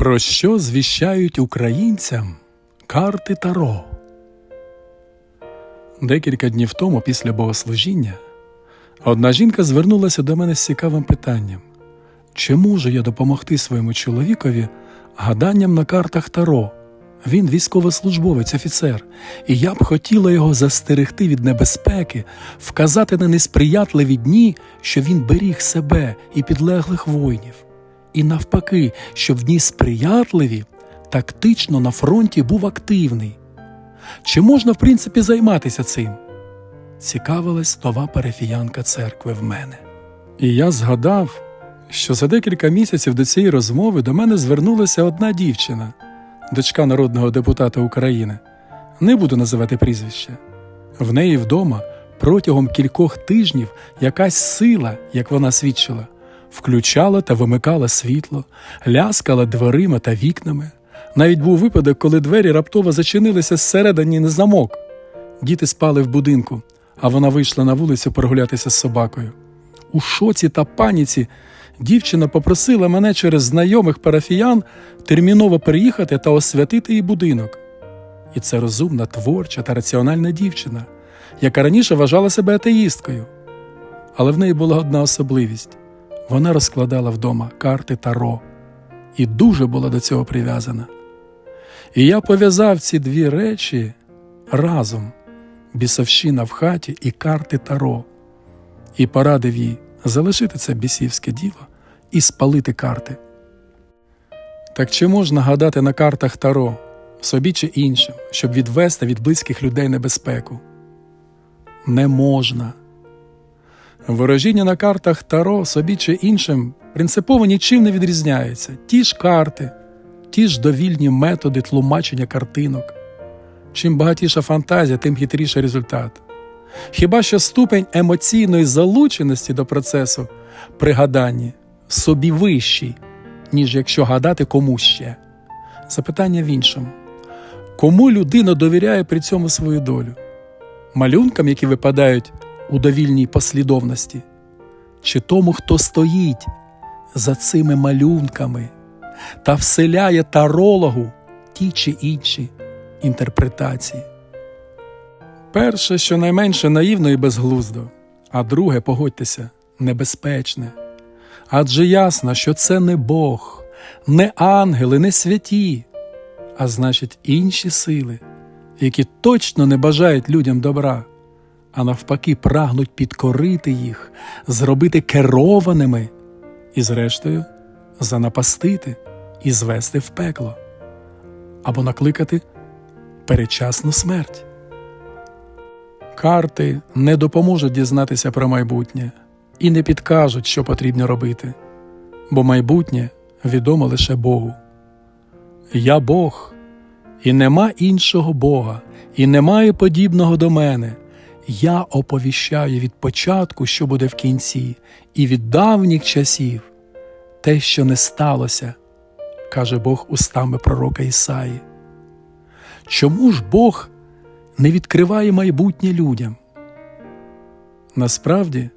Про що звіщають українцям карти Таро? Декілька днів тому, після богослужіння, одна жінка звернулася до мене з цікавим питанням: чи можу я допомогти своєму чоловікові гаданням на картах Таро? Він військовослужбовець, офіцер, і я б хотіла його застерегти від небезпеки, вказати на несприятливі дні, що він беріг себе і підлеглих воїнів. І навпаки, що в дні сприятливі, тактично на фронті був активний. Чи можна, в принципі, займатися цим? Цікавилась нова парафіянка церкви в мене. І я згадав, що за декілька місяців до цієї розмови до мене звернулася одна дівчина, дочка народного депутата України. Не буду називати прізвище. В неї вдома протягом кількох тижнів якась сила, як вона свідчила, включала та вимикала світло, ляскала дверима та вікнами. Навіть був випадок, коли двері раптово зачинилися зсередині на замок. Діти спали в будинку, а вона вийшла на вулицю прогулятися з собакою. У шоці та паніці дівчина попросила мене через знайомих парафіян терміново приїхати та освятити їй будинок. І це розумна, творча та раціональна дівчина, яка раніше вважала себе атеїсткою. Але в неї була одна особливість вона розкладала вдома карти Таро і дуже була до цього прив'язана. І я пов'язав ці дві речі разом бісовщина в хаті і карти Таро, і порадив їй залишити це бісівське діло і спалити карти. Так чи можна гадати на картах Таро собі чи іншим, щоб відвести від близьких людей небезпеку? Не можна. Ворожіння на картах Таро собі чи іншим принципово нічим не відрізняється. Ті ж карти, ті ж довільні методи тлумачення картинок. Чим багатіша фантазія, тим хитріший результат. Хіба що ступень емоційної залученості до процесу при гаданні собі вищий, ніж якщо гадати комусь ще. Запитання в іншому: кому людина довіряє при цьому свою долю? Малюнкам, які випадають у довільній послідовності, чи тому, хто стоїть за цими малюнками та вселяє тарологу ті чи інші інтерпретації. Перше, що найменше наївно і безглуздо, а друге, погодьтеся, небезпечне. Адже ясно, що це не Бог, не ангели, не святі, а значить інші сили, які точно не бажають людям добра, а навпаки, прагнуть підкорити їх, зробити керованими і, зрештою, занапастити і звести в пекло або накликати передчасну смерть. Карти не допоможуть дізнатися про майбутнє і не підкажуть, що потрібно робити, бо майбутнє відомо лише Богу. Я Бог, і нема іншого Бога, і немає подібного до мене. Я оповіщаю від початку, що буде в кінці, і від давніх часів те, що не сталося, каже Бог устами пророка Ісаї. Чому ж Бог не відкриває майбутнє людям? Насправді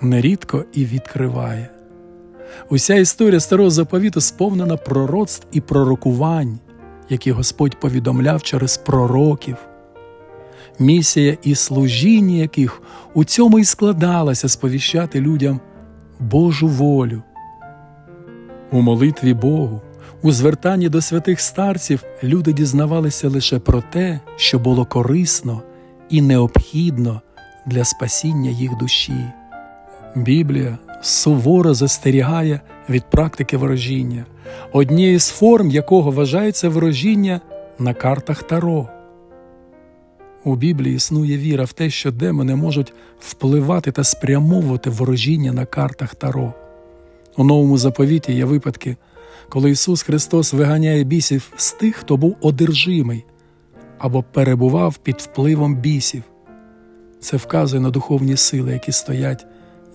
нерідко і відкриває. Уся історія старого заповіту сповнена пророцтв і пророкувань, які Господь повідомляв через пророків, місія і служіння яких у цьому і складалася сповіщати людям Божу волю. У молитві Богу, у звертанні до святих старців люди дізнавалися лише про те, що було корисно і необхідно для спасіння їх душі. Біблія суворо застерігає від практики ворожіння, однією з форм якого вважається ворожіння на картах Таро. У Біблії існує віра в те, що демони можуть впливати та спрямовувати ворожіння на картах Таро. У новому заповіті є випадки, коли Ісус Христос виганяє бісів з тих, хто був одержимий або перебував під впливом бісів. Це вказує на духовні сили, які стоять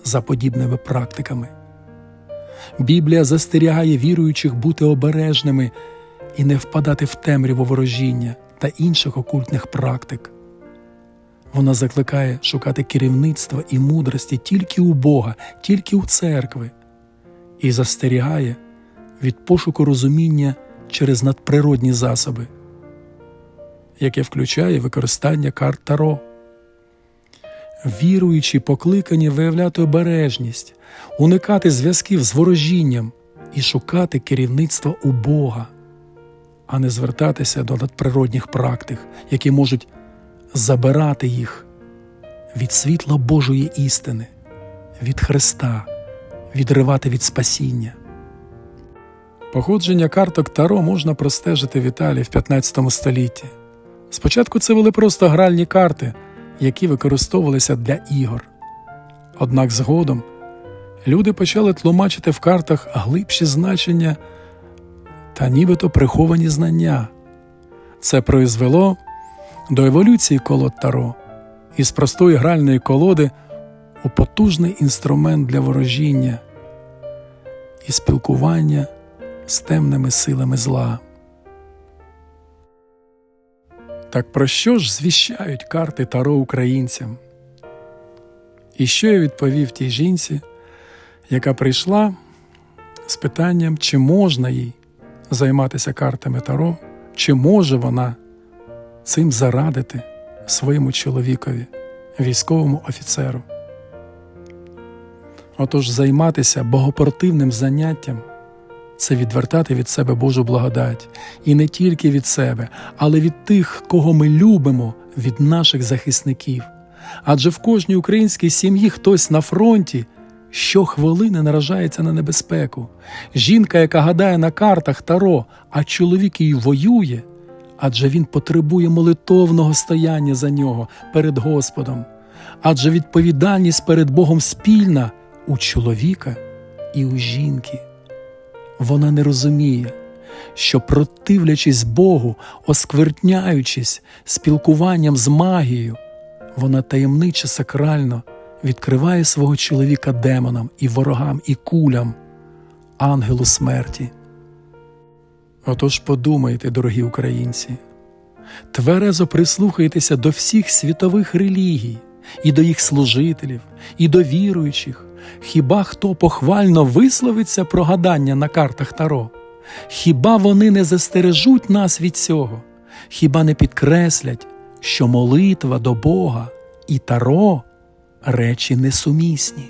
за подібними практиками. Біблія застерігає віруючих бути обережними і не впадати в темряву ворожіння та інших окультних практик. Вона закликає шукати керівництва і мудрості тільки у Бога, тільки у церкви, і застерігає від пошуку розуміння через надприродні засоби, яке включає використання карт Таро. Віруючі покликані виявляти обережність, уникати зв'язків з ворожінням і шукати керівництва у Бога, а не звертатися до надприродних практик, які можуть забирати їх від світла Божої істини, від Христа, відривати від спасіння. Походження карток Таро можна простежити в Італії в 15 столітті. Спочатку це були просто гральні карти, які використовувалися для ігор. Однак згодом люди почали тлумачити в картах глибші значення та нібито приховані знання. Це призвело до еволюції колод Таро із простої гральної колоди у потужний інструмент для ворожіння і спілкування з темними силами зла. Так про що ж звіщають карти Таро українцям? І що я відповів тій жінці, яка прийшла з питанням, чи можна їй займатися картами Таро, чи може вона цим зарадити своєму чоловікові, військовому офіцеру. Отож, займатися богопротивним заняттям це відвертати від себе Божу благодать, і не тільки від себе, але від тих, кого ми любимо, від наших захисників. Адже в кожній українській сім'ї хтось на фронті щохвилини наражається на небезпеку. Жінка, яка гадає на картах Таро, а чоловік її воює, адже він потребує молитовного стояння за нього перед Господом. Адже відповідальність перед Богом спільна у чоловіка і у жінки. Вона не розуміє, що, противлячись Богу, оскверняючись спілкуванням з магією, вона таємниче сакрально відкриває свого чоловіка демонам і ворогам, і кулям, ангелу смерті. Отож подумайте, дорогі українці, тверезо прислухайтеся до всіх світових релігій, і до їх служителів, і до віруючих. Хіба хто похвально висловиться про гадання на картах Таро? Хіба вони не застережуть нас від цього? Хіба не підкреслять, що молитва до Бога і Таро речі несумісні?